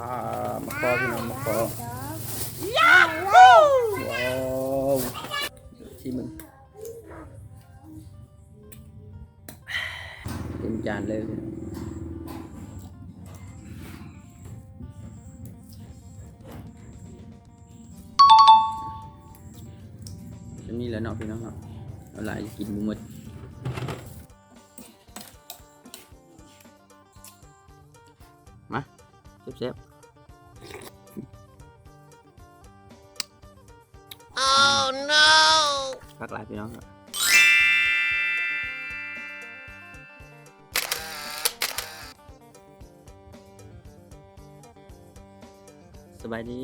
อ่ามะกอพี่น้องมะกอว้าวชิมึงเต็มจานเลยพี่น้องจะมีแล้วเนาะพี่น้องเนาะเอาหลายกินบ่หมด เซฟๆ Oh no! พักหลายพี่น้องครับสบายดี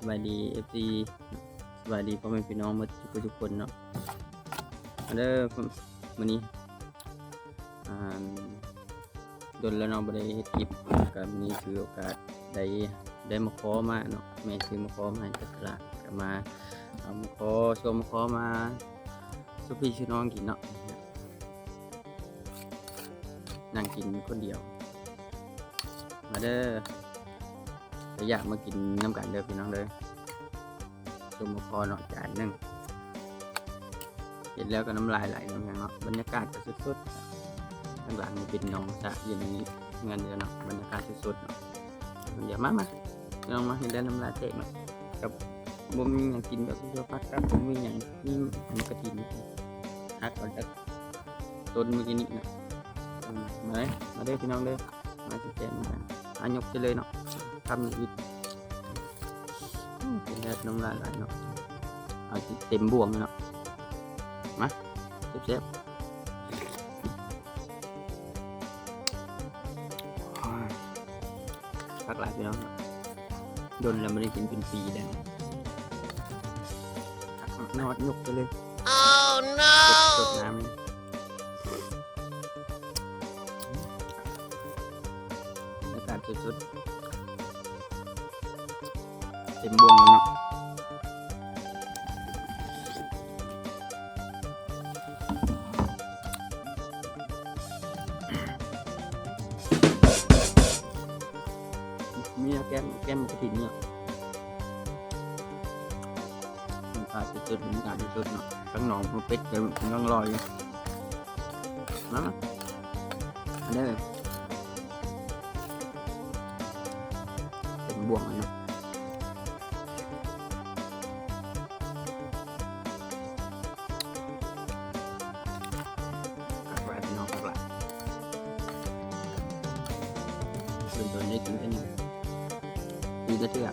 สบายดีเอฟซีสบายดีพ่อแม่พี่น้องหมาทุกคนทุกคนเนาะมาเด้อวันนี้อ่าโดนแล้วเนาะบ่ได้เฮ็ดคลิปก็วันนี้ถือโอกาสได้ได้มาขอมาเนาะแม่ซื้อมาขอมาให้จากตลาดก็มาเอามาขอชมขอมาสุพี่ชื่อน้องกินเนาะนั่งกินคนเดียว มาเด้อก็อยากมากินน้ำกันเด้อพี่น้องเด้อชมมาขอเนาะจานหนึ่งเห็นแล้วก็น้ำลายไหลน้ำแข็งเนาะบรรยากาศก็สุดๆ ข้างหลังนี่เป็นน้องสะอยู่ในนี้เงินเดือนเนาะบรรยากาศสุดๆเนาะเดี๋ยวมามาพี่น้องมาเห็นได้น้ำลายเตะเนาะบ่มีหยังกินแบบเดียวพักครับบ่มีหยังนี่มันกระถินฮักก่อนจากต้นเมื่อกี้นี้นะมาเลยมาเด้อพี่น้องเด้อมาสิแกนกันอายกไปเลยเนาะทำอีกเป็นแบบน้ำลายไหลเนาะเอาเต็มบ่วงเลยเนาะมาเจ็บๆ พักหลายพี่น้องเนาะโดนแล้วไม่ได้กินเป็นปีแล้วนอดยกไปเลย Oh สด no! น้ำอากาศสุดๆเต็มบวงแล้วเนาะ ก้มแก้มกระถิ่นเนี่ยมันขาดจุดๆมันขาดจุดเนาะข้างหนองมันเป็ดเดี๋ยวมันต้งลอยนะอันนี้เป็นบ่วงอะเนาะกลับไปพี่น้อนตัวนี้กินแค่นี้ะเชื่อ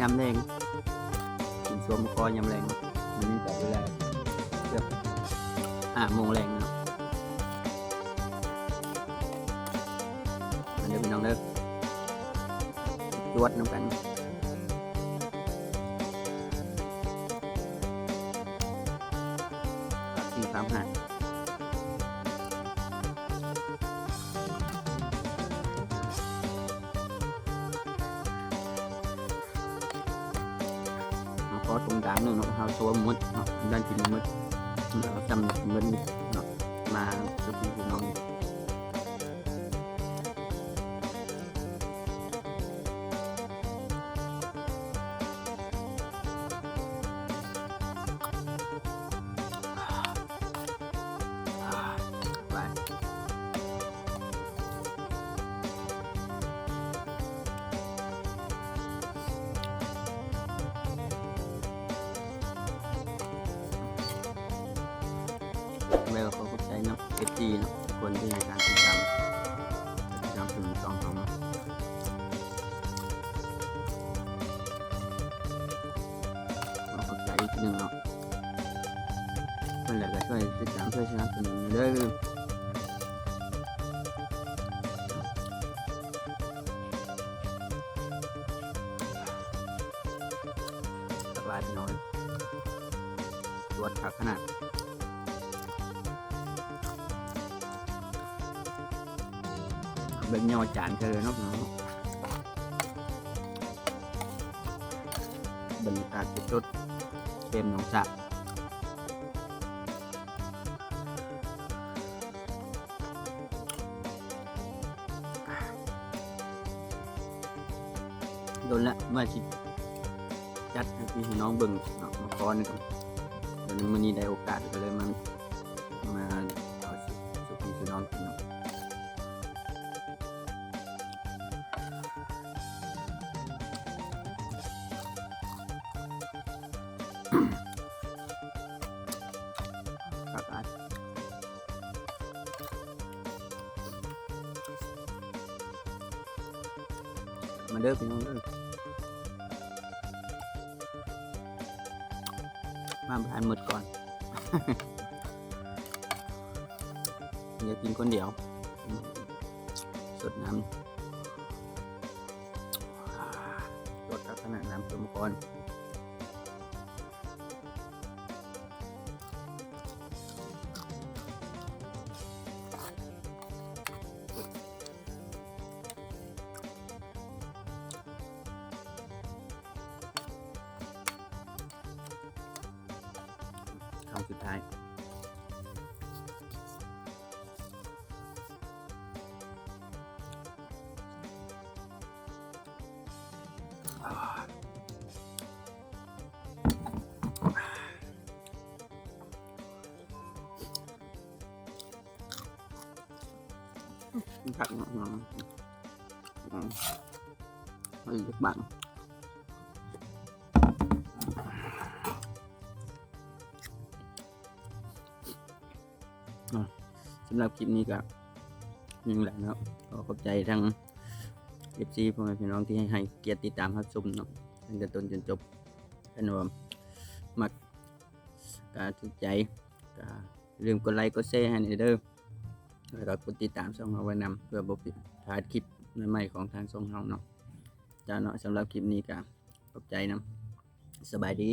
ยำแรงกินสวมคอยำแรงมันมีแต่เวลาเกือบห้าโมงแรงเนาะอันนี้พี่น้องเด้อจวดน้ำกันสี่สามห้า อตรงกลางหนึ่งเนาะเขาตัวมดเนาะด้านที่มดเราจำมดนิดเนาะมาสุพี่พี่น้อง เวลเขาก็ใช้น้ำเอจีนะคนที่ในการติดตามติดตามถึงสองของเราก็ใช้อีกหนึ่งเนาะสพิ่นแล้วก็ช่วยติดตามช่วยสนับสนุนเด้อสบายพี่น้อยตรวจขาขนาด เบ่งยอจานเธอเนาะเนาะบรรยากาศจุดเต็มหนองสะโดนละเมื่อที่จัดพี่ให้น้องเบิ่งเมาก้อนกันเดี๋ยวนี้มันนี้ได้โอกาสก็เลยมามาเอาสุขีสุน้องกินเนาะ มาเด้อพี่น้องเด้อมาทานหมดก่อนเดี๋ยวกินคนเดียว สดน้ำอ่ารสลักษณะน้ำต้มก่อน คำสุดท้ายผัก nó nó nó hơi rất bạn สำหรับคลิปนี้ก็ยังแหละเนาะก็ขอบใจทั้งเอฟซีพ่อแม่พี่น้องที่ให้ให้เกียรติติดตามรับชมเนาะตั้งแต่ต้นจนจบกันว่ามักกาถูกใจก็อย่าลืมกดไลค์กดแชร์ให้หน่อยเด้อแล้วก็กดติดตามช่องเราไว้นำเพื่อบ่พลาดคลิปใหม่ๆของทางช่องเราเนาะจ้าเนาะสำหรับคลิปนี้ก็ขอบใจนำสบายดี